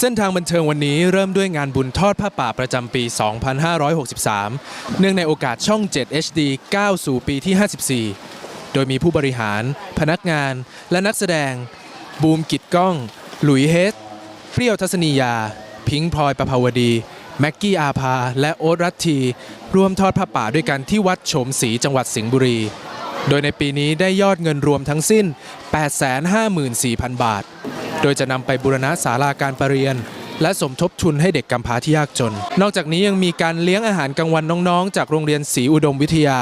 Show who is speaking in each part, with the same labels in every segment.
Speaker 1: เส้นทางบันเทิงวันนี้เริ่มด้วยงานบุญทอดผ้าป่าประจำปี 2563 เนื่องในโอกาสช่อง 7 HD ก้าสู่ปีที่ 54 โดยมีผู้บริหาร พนักงาน และนักแสดง บูมกิดก้อง หลุยเฮสเปรี้ยวทัศนียา พิงค์พลอยประภาวดี แม็กกี้อาภา และโอ๊ตรัตทีร่วมทอดผ้าป่าด้วยกันที่วัดโฉมศรีจังหวัดสิงห์บุรี โดยในปีนี้ได้ยอดเงินรวมทั้งสิ้น 854,000 บาท โดยจะนำไปบูรณะศาลาการประเรียน และสมทบทุนให้เด็กกำพร้าที่ยากจน นอกจากนี้ยังมีการเลี้ยงอาหารกลางวันน้องๆ จากโรงเรียนศรีอุดมวิทยา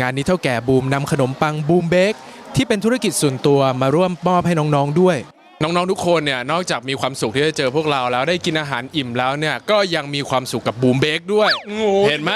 Speaker 1: งานนี้เท่าแก่บูมนำขนมปังบูมเบกที่เป็นธุรกิจส่วนตัวมาร่วมมอบให้น้องๆด้วยน้องๆ ทุกคนเนี่ยนอกจากมีความสุขที่ได้เจอพวกเราแล้วได้กินอาหารอิ่มแล้วเนี่ยก็ยังมีความสุขกับบูมเบกด้วย เห็นไหม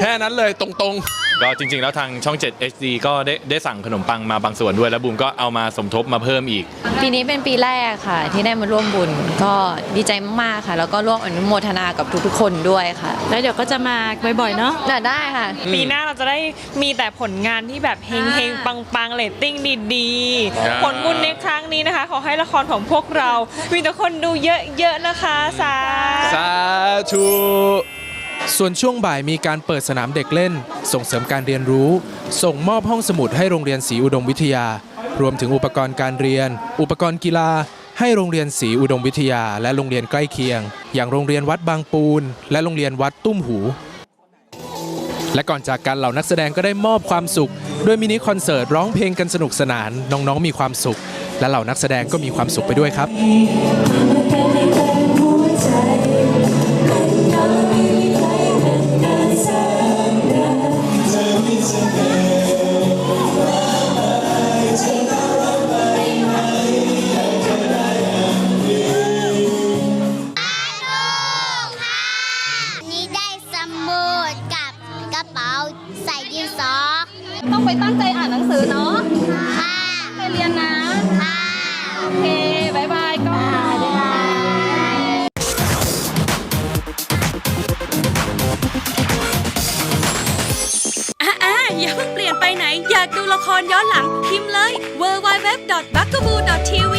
Speaker 1: แค่นั้นเลยตรงๆ
Speaker 2: ก็จริง ๆ แล้วทางช่อง 7 HD ก็ได้ได้สั่งขนมปังมาบางส่วนด้วย แล้วบูมก็เอามาสมทบมาเพิ่มอีก
Speaker 3: ปีนี้เป็นปีแรกค่ะ ที่ได้มาร่วมบุญก็ดีใจมากๆค่ะ แล้วก็ร่วมอนุโมทนากับทุกๆคนด้วยค่ะ
Speaker 4: แล้วเดี๋ยวก็จะมาบ่อยๆเนาะ
Speaker 3: น่ะได้ค่ะ
Speaker 5: ปีหน้าเราจะได้มีแต่ผลงานที่แบบเฮงเฮงปังปังๆเรตติ้งดี
Speaker 1: ครับ
Speaker 5: ๆผลบุญในครั้งนี้นะคะ ขอให้ละครของพวกเรา มีแต่คนดูเยอะๆนะคะสา
Speaker 1: สาธุ ส่วนช่วงบ่ายมีการเปิดสนามเด็กเล่น ส่งเสริมการเรียนรู้ ส่งมอบห้องสมุดให้โรงเรียนศรีอุดมวิทยา รวมถึงอุปกรณ์การเรียน อุปกรณ์กีฬา ให้โรงเรียนศรีอุดมวิทยา และโรงเรียนใกล้เคียง อย่างโรงเรียนวัดบางปูน และโรงเรียนวัดตุ้มหู และก่อนจากกันเหล่านักแสดงก็ได้มอบความสุขด้วยมินิคอนเสิร์ตร้องเพลงกันสนุกสนานน้องๆมีความสุข และเหล่านักแสดงก็มีความสุขไปด้วยครับ
Speaker 6: ใส่ดินสอ
Speaker 4: ต้องไปตั้งใจอ่านหนังสือเนาะ
Speaker 6: ค่ะ
Speaker 4: ไปเรียนนะ
Speaker 6: ค่ะ
Speaker 7: ลี่ยนไปไหน อยากดูละครย้อนหลังพิมพ์เลย w w w b u g a b o o t v